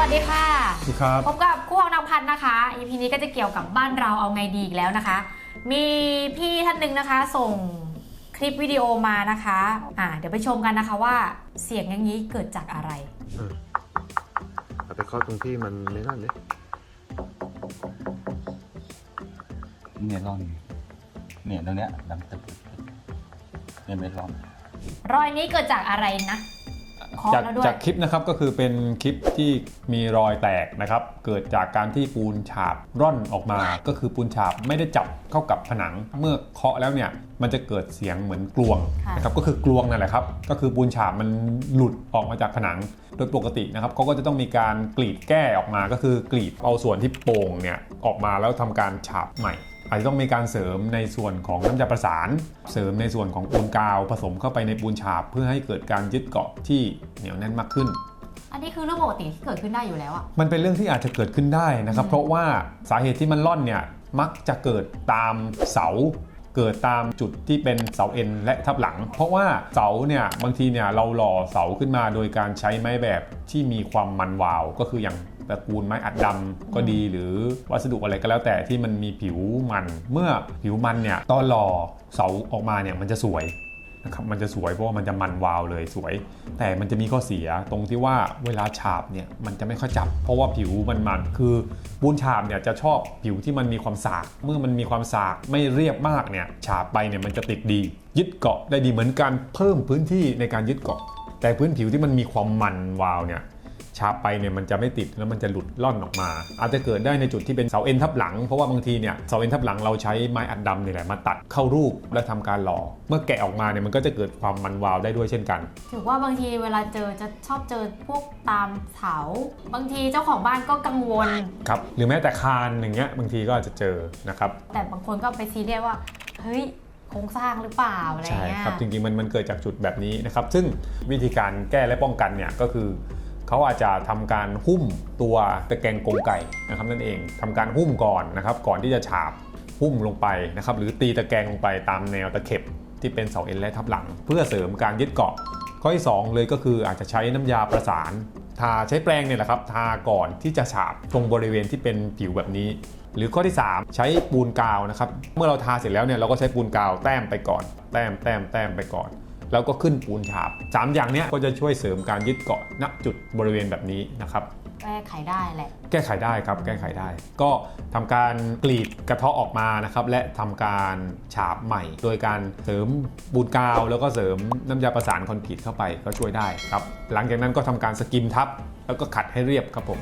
วัสดีค่ะสวัสดีครับ พบกับคู่ของนางพันธ์นะคะ EP นี้ก็จะเกี่ยวกับบ้านเราเอาไงดีอีกแล้วนะคะ มีพี่ท่านหนึ่งนะคะ ส่งคลิปวิดีโอมานะคะ อ่า เดี๋ยวไปชมกันนะคะว่าเสียงอย่างนี้เกิดจากอะไรเอาไปเข้าตรงที่มันไม่นั่นเลยเนี่ยร่อนเนี่ยตรงเนี้ยดำตึบเนี่ยไม่ร่อนรอยนี้เกิดจากอะไรนะ เคาะจากแล้วด้วย จากคลิปนะครับก็คือเป็นคลิปที่มีรอยแตกนะครับ เกิดจากการที่ปูนฉาบร่อนออกมา ก็คือปูนฉาบไม่ได้จับเข้ากับผนัง เมื่อเคาะแล้วเนี่ยมันจะเกิดเสียงเหมือนกลวงค่ะ นะครับก็คือกลวงนั่นแหละครับ ก็คือปูนฉาบมันหลุดออกมาจากผนัง โดยปกตินะครับเขาก็จะต้องมีการกรีดแก้ออกมาก็คือกรีดเอาส่วนที่โป่งเนี่ยออกมาแล้วทำการฉาบใหม่ อาจจะต้องมีการเสริมในส่วนของน้ำยาประสาน เสริมในส่วนของปูนกาว ผสมเข้าไปในปูนฉาบ เพื่อให้เกิดการยึดเกาะที่เหนียวแน่นมากขึ้น อันนี้คือเรื่องปกติที่เกิดขึ้นได้อยู่แล้วอะมันเป็นเรื่องที่อาจจะเกิดขึ้นได้นะครับอืมเพราะว่าสาเหตุที่มันล่อนเนี่ยมักจะเกิดตามเสาเกิดตามจุดที่เป็นเสาเอ็นและทับหลัง เพราะว่าเสาเนี่ยบางทีเนี่ยเราหล่อเสาขึ้นมาโดยการใช้ไม้แบบที่มีความมันวาว ก็คืออย่าง ตระกูลไม้อัดดำก็ดี หรือวัสดุอะไรก็แล้วแต่ที่มันมีผิวมัน เมื่อผิวมันเนี่ยตอนหล่อเสาออกมาเนี่ยมันจะสวยนะครับมันจะสวยเพราะว่ามันจะมันวาวเลยสวย แต่มันจะมีข้อเสียตรงที่ว่าเวลาฉาบเนี่ยมันจะไม่ค่อยจับ เพราะว่าผิวมันมันคือปูนฉาบเนี่ยจะชอบผิวที่มันมีความสาก เมื่อมันมีความสากไม่เรียบมากเนี่ยฉาบไปเนี่ยมันจะติดดี ยึดเกาะได้ดีเหมือนการเพิ่มพื้นที่ในการยึดเกาะ แต่พื้นผิวที่มันมีความมันวาวเนี่ย ฉาบไปเนี่ยมันจะไม่ติดแล้วมันจะหลุดล่อนออกมา อาจจะเกิดได้ในจุดที่เป็นเสาเอ็นทับหลังเพราะว่าบางทีเนี่ยเสาเอ็นทับหลังเราใช้ไม้อัดดำนี่แหละมาตัดเข้ารูปและทำการหล่อเมื่อแกะออกมาเนี่ยมันก็จะเกิดความมันวาวได้ด้วยเช่นกัน ถือว่าบางทีเวลาเจอจะชอบเจอพวกตามเสาบางทีเจ้าของบ้านก็กังวลครับหรือแม้แต่คานอย่างเงี้ยบางทีก็อาจจะเจอนะครับแต่บางคนก็ไปซีเรียสว่าเฮ้ยโครงสร้างหรือเปล่าอะไรใช่เงี้ยครับจริงๆมันมันเกิดจากจุดแบบนี้นะครับซึ่งวิธีการแก้และป้องกันเนี่ยก็คือ เขาอาจจะทำการหุ้มตัวตะแกรงกรงไก่นะครับนั่นเองทำการหุ้มก่อนนะครับก่อนที่จะฉาบหุ้มลงไปนะครับหรือตีตะแกรงลงไปตามแนวตะเข็บที่เป็นเสาเอ็นและทับหลัง เพื่อเสริมการยึดเกาะ ข้อที่สองเลยก็คืออาจจะใช้น้ำยาประสาน ทาใช้แปรงเนี่ยแหละครับทาก่อนที่จะฉาบตรงบริเวณที่เป็นผิวแบบนี้ หรือข้อที่ 3 ใช้ปูนกาวนะครับเมื่อเราทาเสร็จแล้วเนี่ยเราก็ใช้ปูนกาวแต้มไปก่อน แต้มแต้มแต้มไปก่อน แล้วก็ขึ้นปูนฉาบ 3 อย่างเนี้ยก็จะช่วยเสริมการยึดเกาะณจุดบริเวณแบบนี้นะครับ แก้ไขได้แหละ แก้ไขได้ครับ แก้ไขได้ ก็ทำการกรีดกระเทาะออกมานะครับ และทำการฉาบใหม่ โดยการเสริมบูนกาว แล้วก็เสริมน้ำยาประสานคอนกรีตเข้าไปก็ช่วยได้ครับ หลังจากนั้นก็ทำการสกิมทับ แล้วก็ขัดให้เรียบครับผม